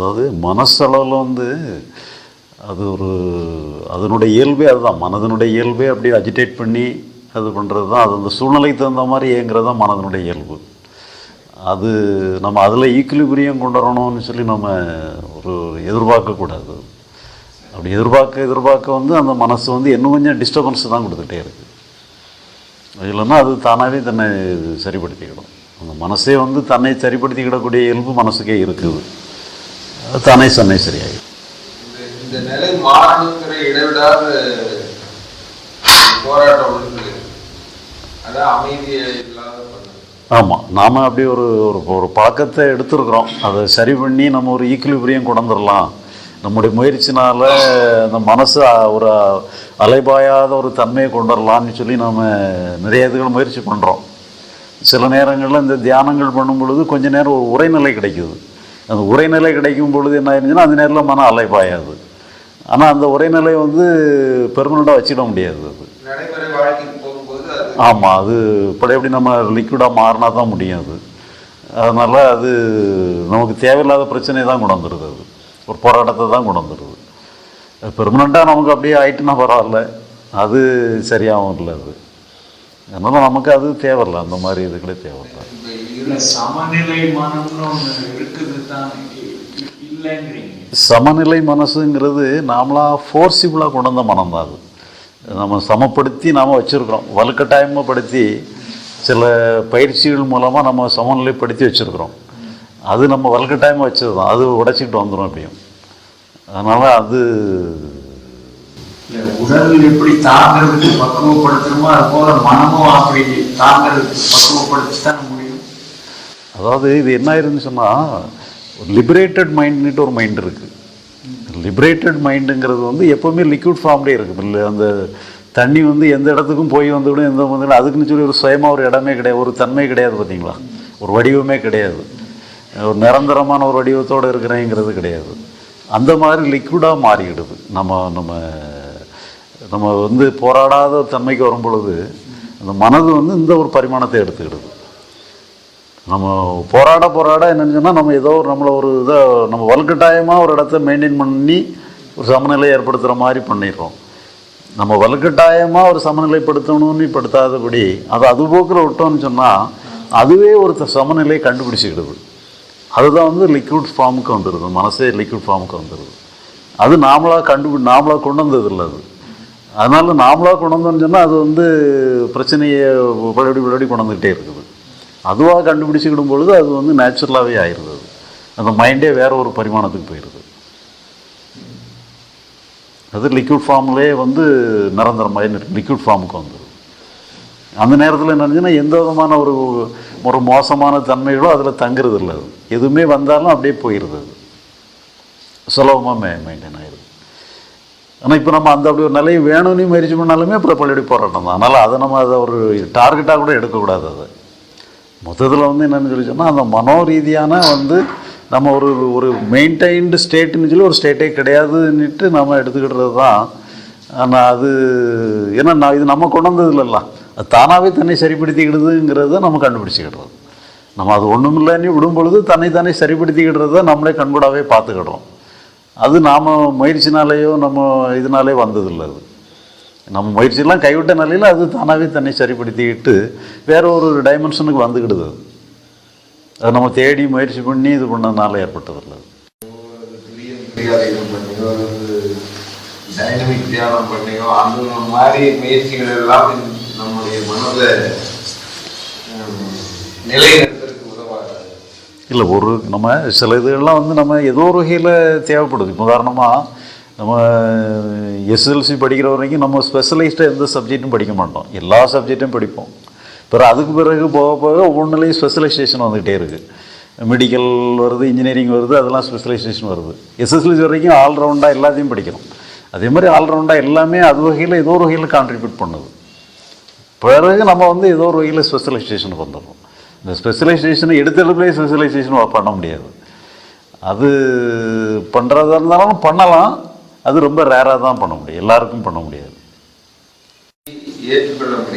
அதாவது மனசளவில் வந்து அது ஒரு அதனுடைய இயல்பே அதுதான். மனதனுடைய இயல்பே அப்படியே அஜிடேட் பண்ணி அது பண்ணுறது தான் அது அந்த சூழ்நிலைக்கு தகுந்த மாதிரி இயங்குறது தான் மனதனுடைய இயல்பு. அது நம்ம அதில் ஈக்குலிபிரியம் கொண்டு வரணும்னு சொல்லி நம்ம ஒரு எதிர்பார்க்கக்கூடாது அப்படி எதிர்பார்க்க எதிர்பார்க்க வந்து அந்த மனசு வந்து இன்னும் கொஞ்சம் டிஸ்டர்பன்ஸ் தான் கொடுத்துட்டே இருக்குது இல்லைன்னா அது தானாகவே தன்னை சரிப்படுத்திக்கிடும். அந்த மனசே வந்து தன்னை சரிப்படுத்திக்கிடக்கூடிய இயல்பு மனசுக்கே இருக்குது. தானே தன்னை சரியாயிடும் இந்த இந்த நிலை மாறணுங்கிற இடைவிடாத போராட்டம் இருக்குது அதான் அமைதியை இல்லாத பண்ணுது ஆமாம் நாம் அப்படி ஒரு ஒரு ஒரு பழக்கத்தை எடுத்துருக்குறோம். அதை சரி பண்ணி நம்ம ஒரு ஈக்குலிபிரியம் கொண்டுவந்துடலாம் நம்முடைய முயற்சினால் அந்த மனசு ஒரு அலைபாயாத ஒரு தன்மையை கொண்டு வரலாம்னு சொல்லி நம்ம நிறைய இதுகள் முயற்சி பண்ணுறோம் சில நேரங்களில் இந்த தியானங்கள் பண்ணும் பொழுது கொஞ்ச நேரம் ஒரு உரைநிலை கிடைக்குது. அந்த உரைநிலை கிடைக்கும் பொழுது என்ன ஆயிருந்துச்சுன்னா அந்த நேரத்தில் மன அலைபாயாது. ஆனால் அந்த உரைநிலை வந்து பெர்மனண்ட்டாக வச்சிட முடியாது அது. ஆமாம் அது இப்படி எப்படி நம்ம லிக்விடாக மாறினா தான் முடியும் அது அதனால் அது நமக்கு தேவையில்லாத பிரச்சனையை தான் கொண்டு வந்துடுது அது. ஒரு போராட்டத்தை தான் கொண்டு வந்துடுது பெர்மனண்ட்டாக நமக்கு அப்படியே ஆயிட்டுனா பரவாயில்ல. அது சரியாகவும் இல்லை அது. அதனால் நமக்கு அது தேவையில்ல. அந்த மாதிரி இதுகளே தேவையில்ல. சமநிலை மனம்னு ஒண்ணு இருக்குது தான் இ- இல்லைங்கிறீங்க. சமநிலை மனசுங்கிறது நாமளாக ஃபோர்சிபிளாக கொண்டு வந்த மனம் தான் அது. நம்ம சமப்படுத்தி நாம் வச்சுருக்கிறோம். வலுக்கட்டாயமப்படுத்தி சில பயிற்சிகள் மூலமாக நம்ம சமநிலைப்படுத்தி வச்சுருக்கிறோம். அது நம்ம வலுக்கட்டாயமாக வச்சது தான் அது உடைச்சிக்கிட்டு வந்துடும் எப்படியும். அதனால் அது உடல் எப்படி தாங்கிறதுக்கு பக்குவப்படுத்தணுமோ அது போல மனமும் அப்படி தாங்கிறதுக்கு பக்குவப்படுத்தி தான் அதாவது இது என்ன இருந்துச்சுன்னா சொன்னால் லிபரேட்டட் மைண்ட்னுட்டு ஒரு மைண்ட் இருக்குது லிபரேட்டட் மைண்டுங்கிறது வந்து எப்போவுமே லிக்விட் ஃபார்ம்லேயே இருக்குது இல்லை அந்த தண்ணி வந்து எந்த இடத்துக்கும் போய் வந்துவிடும் எந்த வந்து அதுக்குன்னு சொல்லி ஒரு சுயமாக ஒரு இடமே கிடையாது. ஒரு தன்மை கிடையாது பார்த்தீங்களா? ஒரு வடிவமே கிடையாது. ஒரு நிரந்தரமான ஒரு வடிவத்தோடு இருக்கிறேங்கிறது கிடையாது. அந்த மாதிரி லிக்விடாக மாறிடுது. நம்ம நம்ம நம்ம வந்து போராடாத ஒரு தன்மைக்கு வரும் பொழுது அந்த மனது வந்து இந்த ஒரு பரிமாணத்தை எடுத்துக்கிடுது. நம்ம போராட போராட என்னன்னு சொன்னால் நம்ம ஏதோ ஒரு நம்மளை ஒரு இதை நம்ம வலுக்கட்டாயமாக ஒரு இடத்த மெயின்டைன் பண்ணி ஒரு சமநிலை ஏற்படுத்துகிற மாதிரி பண்ணிடுறோம். நம்ம வலுக்கட்டாயமாக ஒரு சமநிலைப்படுத்தணும்னு படுத்தாதபடி அதை அது போக்கில் விட்டோம்னு சொன்னால் அதுவே ஒரு சமநிலையை கண்டுபிடிச்சிக்கிடுது. அதுதான் வந்து லிக்விட் ஃபார்முக்கு வந்துடுது மனசே லிக்விட் ஃபார்முக்கு வந்துடுது அது நாமளாக கண்டுபி நாமளாக கொண்டு வந்தது இல்லை அது. அதனால நாமளாக கொண்டு வந்தோம்னு சொன்னால் அது வந்து பிரச்சனையை படி படி கொண்டு வந்துக்கிட்டே இருக்குது. அதுவாக கண்டுபிடிச்சிக்கிடும் பொழுது அது வந்து நேச்சுரலாகவே ஆயிடுது அந்த மைண்டே வேற ஒரு பரிமாணத்துக்கு போயிடுது அது லிக்விட் ஃபார்ம்லேயே வந்து நிரந்தரமாக லிக்விட் ஃபார்முக்கு வந்துடும் அந்த நேரத்தில் என்னச்சுன்னா எந்த விதமான ஒரு ஒரு மோசமான தன்மைகளோ அதில் தங்குறது இல்லை அது. எதுவுமே வந்தாலும் அப்படியே போயிடுது அது. சுலபமாக மெ மெயின்டைன் ஆயிடுது ஆனால் இப்போ நம்ம அந்த அப்படி ஒரு நிலையை வேணும்னு முயற்சி பண்ணாலுமே அப்புறம் பள்ளியோட போராட்டம் தான். அதனால் அதை நம்ம அதை ஒரு டார்கெட்டாக கூட எடுக்கக்கூடாது அதை. மொத்தத்தில் வந்து என்னென்னு சொல்லி சொன்னால் அந்த மனோ ரீதியான வந்து நம்ம ஒரு ஒரு மெயின்டைன்டு ஸ்டேட்டுன்னு சொல்லி ஒரு ஸ்டேட்டே கிடையாதுன்னுட்டு நம்ம எடுத்துக்கிடுறது தான் ஆனால் அது ஏன்னா நான் இது நம்ம கொண்டு வந்தது இல்லைல்ல அது தானாகவே தன்னை சரிப்படுத்திக்கிடுதுங்கிறத நம்ம கண்டுபிடிச்சிக்கிடுறது. நம்ம அது ஒன்றும் இல்லைன்னு விடும் பொழுது தன்னை தானே சரிப்படுத்திக்கிடுறத நம்மளே கண்கூடாவே பார்த்துக்கிடுறோம். அது நாம் முயற்சினாலேயோ நம்ம இதனாலே வந்ததில்லை அது. நம்ம முயற்சியெல்லாம் கைவிட்ட நிலையில் அது தானாகவே தன்னை சரிப்படுத்திக்கிட்டு வேற ஒரு டைமென்ஷனுக்கு வந்துக்கிடுது அது. அது நம்ம தேடி முயற்சி பண்ணி இது பண்ணதுனால ஏற்பட்டதில்லை டைனமிக் தியானம் பண்ணியோ அந்த மாதிரி முயற்சிகள் எல்லாம் நம்முடைய மனதை ஹம், நிலைநிறுத்துறதுக்கு உதவாது. இல்லை ஒரு நம்ம சில இதுகள்லாம் வந்து நம்ம ஏதோ ஒரு வகையில் தேவைப்படுது. இப்போ உதாரணமாக நம்ம எஸ்எல்சி படிக்கிற வரைக்கும் நம்ம ஸ்பெஷலைஸ்டாக எந்த சப்ஜெக்ட்டும் படிக்க மாட்டோம். எல்லா சப்ஜெக்டும் படிப்போம். பிறகு அதுக்கு பிறகு போக போக ஒவ்வொன்றுலேயும் ஸ்பெஷலைசேஷன் வந்துக்கிட்டே இருக்குது மெடிக்கல் வருது இன்ஜினியரிங் வருது அதெல்லாம் ஸ்பெஷலைசேஷன் வருது. எஸ்எஸ்எல்சி வரைக்கும் ஆல்ரவுண்டாக எல்லாத்தையும் படிக்கிறோம். அதே மாதிரி ஆல்ரவுண்டாக எல்லாமே அது வகையில் ஏதோ ஒரு வகையில் கான்ட்ரிபியூட் பண்ணுது. பிறகு நம்ம வந்து ஏதோ ஒரு வகையில் ஸ்பெஷலைசேஷனுக்கு வந்துடுறோம். இந்த ஸ்பெஷலைசேஷனை எடுத்தெடுப்புலேயே ஸ்பெஷலைசேஷன் பண்ண முடியாது. அது பண்ணுறதா இருந்தாலும் பண்ணலாம். அது ரொம்ப ரேராக தான் பண்ண முடியும். எல்லாருக்கும் பண்ண முடியாது. ஏற்றுக்கொள்ள முடியும்